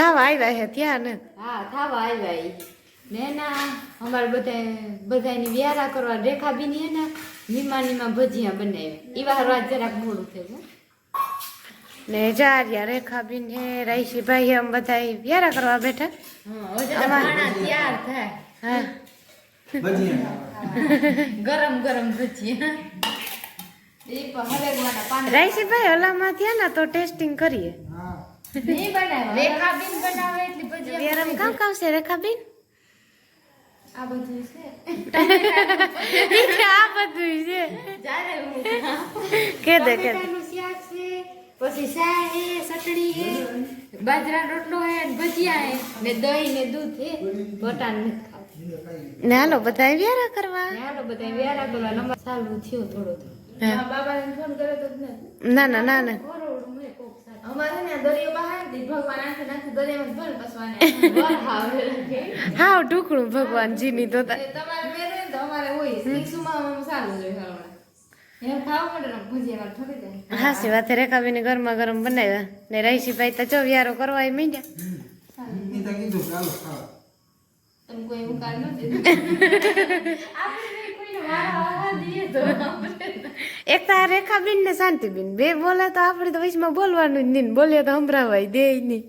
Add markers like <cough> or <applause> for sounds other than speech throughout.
થાવા આવ્યા હે ત્યાં ને હા થાવા આવ્યા ને ના અમારે બધા બધાની વ્યારા કરવા રેખાબીની હે ને નિમાનીમાં ભજીયા બનાવ્યા. ઈ વાર રાત જરાક મોડું થયું ને જારિયા રેખાબીન હે રાઈશીભાઈ એમ બધા વ્યારા કરવા બેઠા. તૈયાર થાય. હા. ગરમ ગરમ ભજીયા. ઈ ભાઈ ઓલામાં થયા ને તો ટેસ્ટિંગ કરીએ. નહીં બનાવે રેખાબીન બનાવે એટલે ભજીયા વ્યારામ કામ કામ છે રેખાબીન? આ બધું છે. આ બધું છે. જ્યારે હું કે દે કે શાક છે પછી સા હે ચટણી હે બાજરા રોટલો હે ને ભજીયા હે ને દહીં ને દૂધ હે ને હાલો બધા વ્યારા કરવા? ને બધા વ્યારા કરવા. નંબર ચાલુ થયો થોડો થોડો. બાબાને ફોન કર્યો તો જ ના. ના ના ના અમારે ને દરિયો બહાર ભગવાન આખે નાખી દરિયામાં ભલ પસવાને. વર હાવે હાવ ઢુકડું ભગવાનજીની તો તા- તમારે મેરે ને તો અમારે હોય ઈસુમાં સારું જોઈએ હરવણા એમ ખાવા માટે ને ભજીયા ઠરી જાય હાસી વાત રેખાબીને ગરમા ગરમ બનાવ્યા. ને રાઈશીભાઈ તો વ્યારો કરવા એ માંડ્યા. <laughs> તો એક તો આ રેખાબેન ને શાંતિબેન. બે બોલે તો આપણે તો વચમાં બોલવાનું જ નહીં બોલીએ તો સંભળાવાય દે નહીં.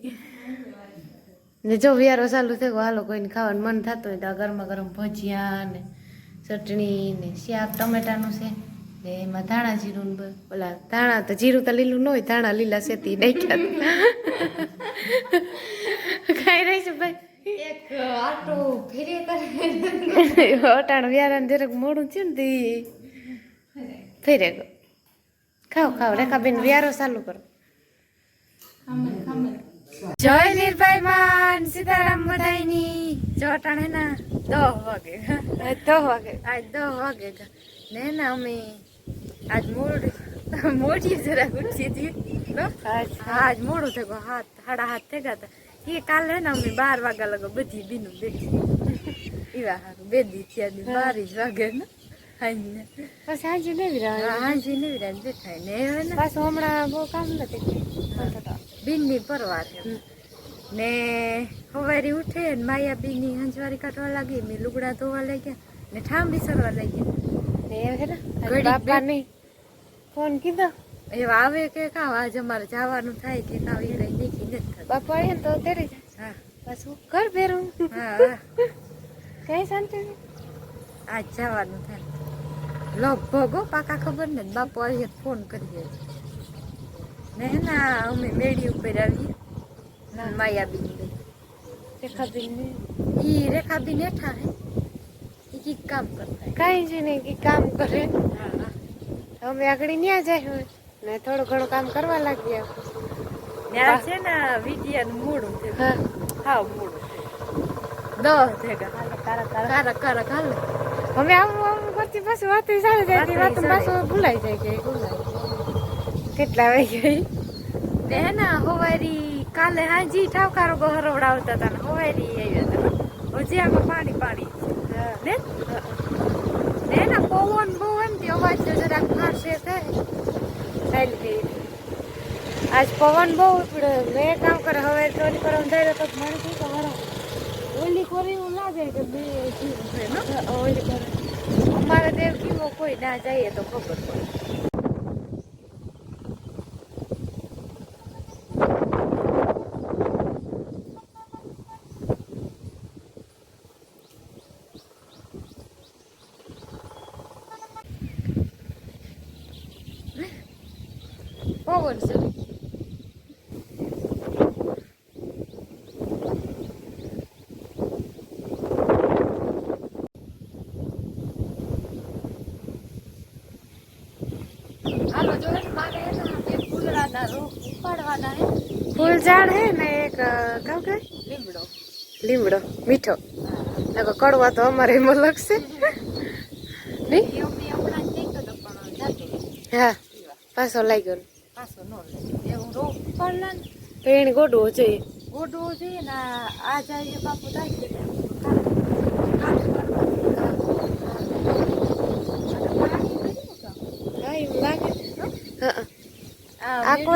ને જો વિયારો ચાલુ થયો હાલો કોઈને ખાવાનું મન થતું હોય તો આ ગરમા ગરમ ભજીયા ને ચટણી ને શાક ટમેટાનું છે ને એમાં ધાણા જીરું ને ઓલા ધાણા તો જીરું તો લીલું ન હોય ધાણા લીલા સેતી નાખ્યા ખાઈ રહી છે ભાઈ? એક આટો ફેરી અટાણ વ્યારાને જરાક મોડું થયું ને તી. ફેરે ગયો ખાવ ખાવ રેખાબેન વ્યારો ચાલુ કરો જય નિર્ભય માન સીતારામ બધાયની જો અટાણે ના દો વાગે દહ વાગે આજ દો વાગે ને ના અમે આજ મોડ મોડી જરા ઉઠી હતી આજ મોડું થયો હાથ સાડા હાથ થઈ ગયા હતા એ કાલે ને અમે બાર વાગ્યા લગો બધી બીનું બેઠી એવા હારું બે દી થયા દી બાર જ વાગે ને હાંજને. પછી હાજી લેવી રહ્યા હાજી લેવી રહ્યા બેઠા ને હવે ને. પાછું હમણાં બહુ કામ નથી બીનની પરવાર છે. ને સવારે ઉઠે ને માયા બીની હંજવારી કાઢવા લાગી મેં લુગડા ધોવા લાગ્યા ને ઠાંબી સરવા લાગ્યા. ને હે ને બાપા નહીં ફોન કીધો. એવા આવે કે કા આજ અમારે જવાનું થાય કે કાં એ કઈ નીકળી નથી બાપા આયા તો તેરી હા. હું ઘર ભેરું. હા. કઈ શાંતિ આજ જવાનું થાય. લગભગ હો, પાકા ખબર ને બાપુ આવીએ ફોન કરીએ. ને ના અમે મેળી ઉપર આવીએ. માયાબીન લઈ રેખાબેન ને ઈ રેખાબીન હેઠા હે. ઈ કંઈક કામ કરતા કાંઈ જ નહીં કે કામ કરે. અમે આગળ ન્યા જાય હોય. ને થોડું ઘણું કામ કરવા લાગીએ ત્યાં છે ને વિડિયાનું મોડું છે. હા. મોડું દસ ભેગા. તારા તારા કારક કારક હાલ. અમે આવું. પાછું વાત સારી જાય તે વાત પાછું ભૂલાઈ જાય કે કેટલા વાગ્યા તે ને હોવારી કાલે હાજી ઠાવકારો ગો હરવડાવતા હતા ને હોવારી આવ્યા હતા હજી આમાં પાણી પાણી. ને? ને ને પવન બહુ એમ તે અવાજ તો જરાક ફારશે થાય આજ પવન બહુ મેં કામ કરે હવે ચોરી કરવા ધૈર્ય તો મને શું કે ઓલી કોરી એવું લાગે કે બે ઓલી કરે અમારે દેવ કીવો કોઈ ના જઈએ તો ખબર પડે પવન છે હાલો જો એટલે મારે હે ને બે ફૂલડાના રોપ ઉપાડવાના હે ફૂલ ઝાડ હે ને કામ કે લીમડો. લીમડો. મીઠો. નકર કડવા તો અમારે એમાં લગશે. પણ. હા પાછો લાગ્યો તો ગોડવો જોઈએ. ગોડવો જોઈએ ને આ- આ જાય બાપુ થાય છે. ને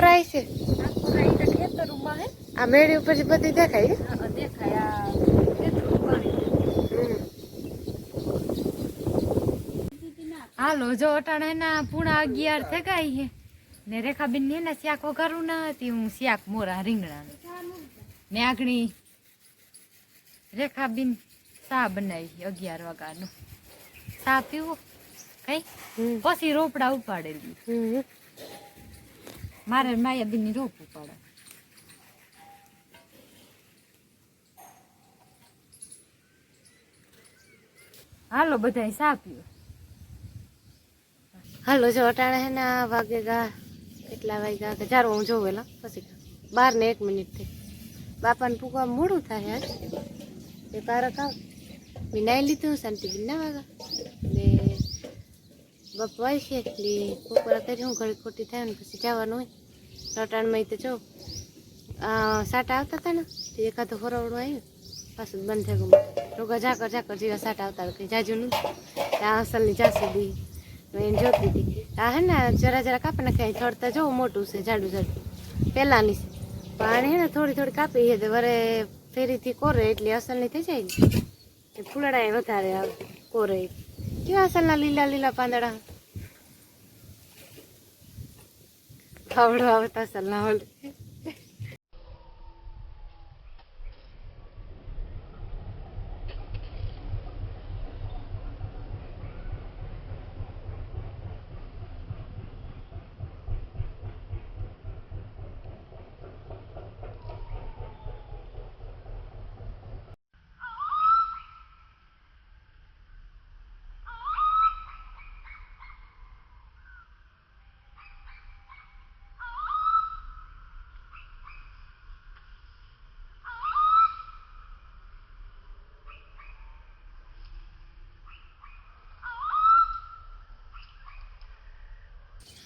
કાઢ- આ મેળી ઉપર બધી દેખાય? દેખાય. હાલો જો અટાણે ના પૂણા અગિયાર થઈ ગઈ છે ને રેખાબેન ને એના શાક કરું ના હતી હું શાક મોરા રીંગણા ને આગણી રેખાબેન ચા બનાવી અગિયાર વાગ્યાનું ચા પીવો કઈ? પછી રોપડા ઉપાડેલી. મારે માયાબેનની રોપ ઉપાડે હાલો બધા પીવો હાલો, જો અટાણે હે ને વાગે ગા, કેટલા વાગ્યા કે ચાર હું જોઉં એલા પછી બાર ને એક મિનિટ થઈ. બાપાને પૂકવા મોડું થાય આજ. એ તારક આવ. મેં નાઈ લીધું, શાંતિ બી ના વાગા. ને બાપા હોય છે, એટલે કુકરા કરી હું ઘડી ખોટી થાય ને પછી જવાનું હોય. રટાણમાં તો જો સાટા આવતા હતા ને એકાદું ફરવડું આવ્યું પાછું બંધ થઈ રોગા ઝાકર ઝાકર જેવા સાટ આવતા કંઈ જાજુ નથી ત્યાં અસલની જાસી દી મેં જોતી હતી. આ હે ને, જરા જરા કાપી નાખે થડતા જો મોટું છે, જાડું જાડું. પહેલાંની છે. પણ હે ને, થોડી થોડી કાપી છે વરે ફેરીથી કોરે, એટલે અસલની થઈ જાય ને. એ ફૂલડા વધારે આવે કોરે. કેવા અસલના લીલા લીલા પાંદડા? ખાવડો આવતા અસલના ઓલે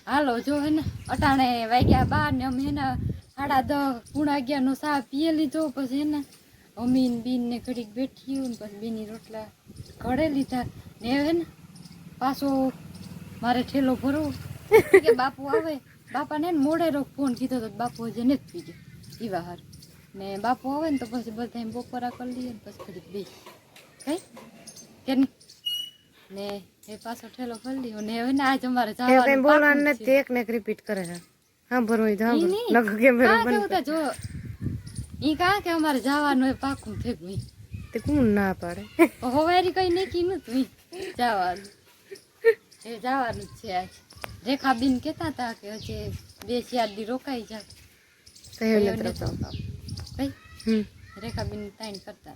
હાલો, જો હે ને, અટાણે વાગ્યા બાર ને અમે એના સાડા દસ પૂણા અગિયાર નો ચા પીએ લીધો, પછી એને અમીન બીન ને ઘડીક બેઠી ને પછી બેની રોટલા ઘડે લીધા. ને હે ને પાછો મારે ઠેલો ભરવો. કે બાપુ આવે. બાપાને હે ને મોડે રોગ ફોન કીધો તો બાપુ હજી નથી પી ગયો ઈ હાર. ને બાપુ આવે ને તો પછી બધા બપોરા કરી લઈએ ને પછી ઘડીક બેસી કઈ? કે ને એ પાછો ઠેલો લીધો ને હવે આજ અમારે કઈ બોલવાનું નથી એક ને એક રિપીટ કરે છે. હા ભરવું હા ઈ. નહીં. કેમ કાં તા જો ઈ કા કે અમારે જવાનું હોય પાકું થયું તે કોણ ના પાડે? હવારી કઈ નક્કી નતું તું જવાનું. એ જવાનું જ છે આજ. રેખાબેન કહેતા હતા કે હજી બે ચાર દી રોકાઈ જાય રેખાબીન. કઈ રેખાબેન તાઈન કરતા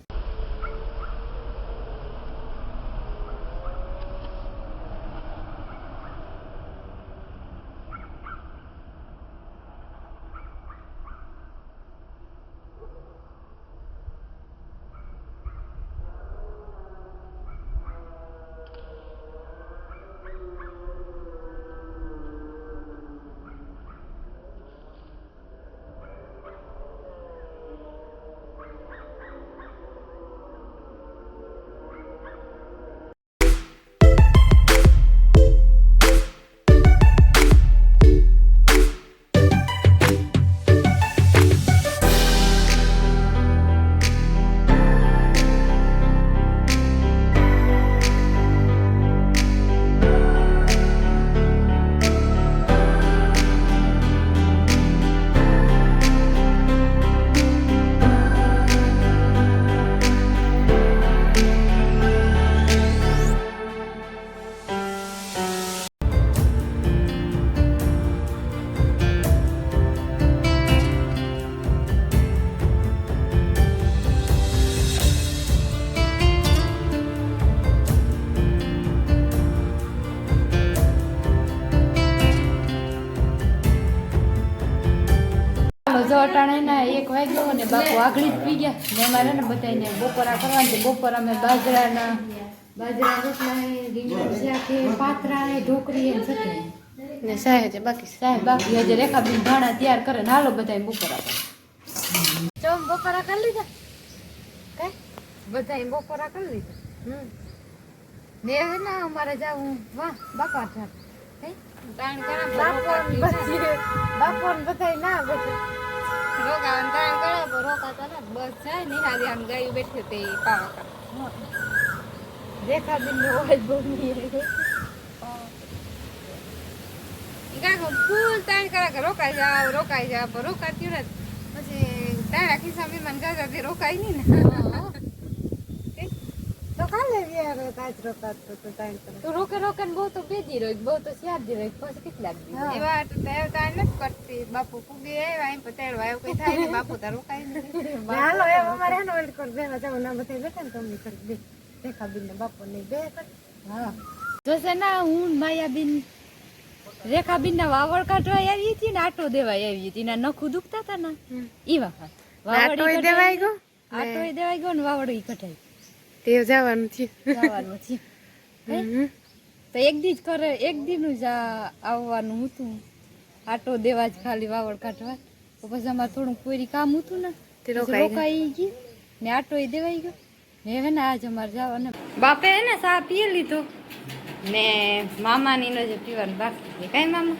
અટાણે ના એક વાગ્યો ને બાપુ આગળ જ પી ગયા. ને અમારે ને બધાને બપોરા કરવાની છે. બપોર અમે બાજરાના બાજરા રોટલા હે પાતરા હે ઢોકરી હે ને ને સાહેબ છે બાકી સાહેબ. બાકી હજી રેખાબેન ભાણા તૈયાર કરે ને હાલો બધા બપોરા કરે. ચમ બપોરા કરી લીધા? કઈ? બધા બપોરા કરી લીધા? હમ. ને હવે ના અમારે જાવું. વાહ બાપા થાય કઈ બાપો ને બધી ના. બેઠા રોગા જતા હતા ને બસ જાય કરે કે રોકાઈ જાવ રોકાઈ જાવ રોકાતી ને પછી તારા ખિસ્સા મન ગાજાથી રોકાય નહીં ને. તો કાલે વ્યારો કાચ રોકાત તો ટાઈમ તો રોકે રોકે ને બહુ તો બેજી રહ્યો બહુ તો ચાર દી રહ્યો પછી કેટલાક દી એવા તો તાર તાણ નથી કરતી. બાપુ પૂગી આવ્યા અહીં પતાડવા એવું કઈ થાય ને બાપુ તાર રોકાય નહીં. <laughs> હાલો એમ અમારે હેનો ઓલી કોર બેવા જાવ ના બતાવી બેઠા ને તો અમને કરી દે. બેન ને બાપુ ને બે હા. જોશે ના હું માયાબીન. રેખાબીન ના વાવડ કાઢવા આવી હતી ને આટો દેવા આવી હતી ના નખું દુખતા હતા ને ઈ વખત. દેવાય દેવાઈ ગયો? આટો દેવાઈ ગયો ને વાવડ ઈ કઢાઈ. તે જવાનું જવાનું છે તો એક દી જ કરે એક દી નું જ આવવાનું હતું. આટો દેવા જ ખાલી વાવડ કાઢવા. તો પછી અમારે થોડું કોઈ કામ હતું ને તે રોકાઈ ગયા. ને આટો દેવાઈ ગયો. ને હે ને આજ અમારે જવાનું. બાપે હે ને સા પી લીધો. ને મામાની નો જે પીવાનું બાકી છે. કઈ મામા?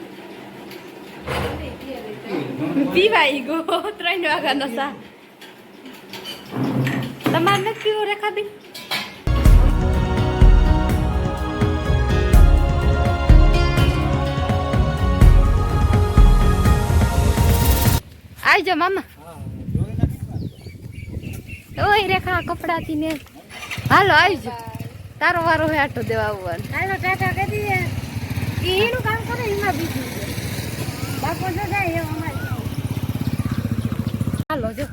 પીવાઈ ગયો. ત્રણ વાગ્યાનો સા તમારે નથી પીવો રેખાબેન? આવજો મામા. ઓય રેખા કપડાથી ને હાલો આવજો તારો વારો હોય આટો દેવા આવવાનો. હાલો ટાટા કરી એ એનું કામ કરે એમાં બીજું. બાપુ તો જાય એમ અમારે હાલો જો.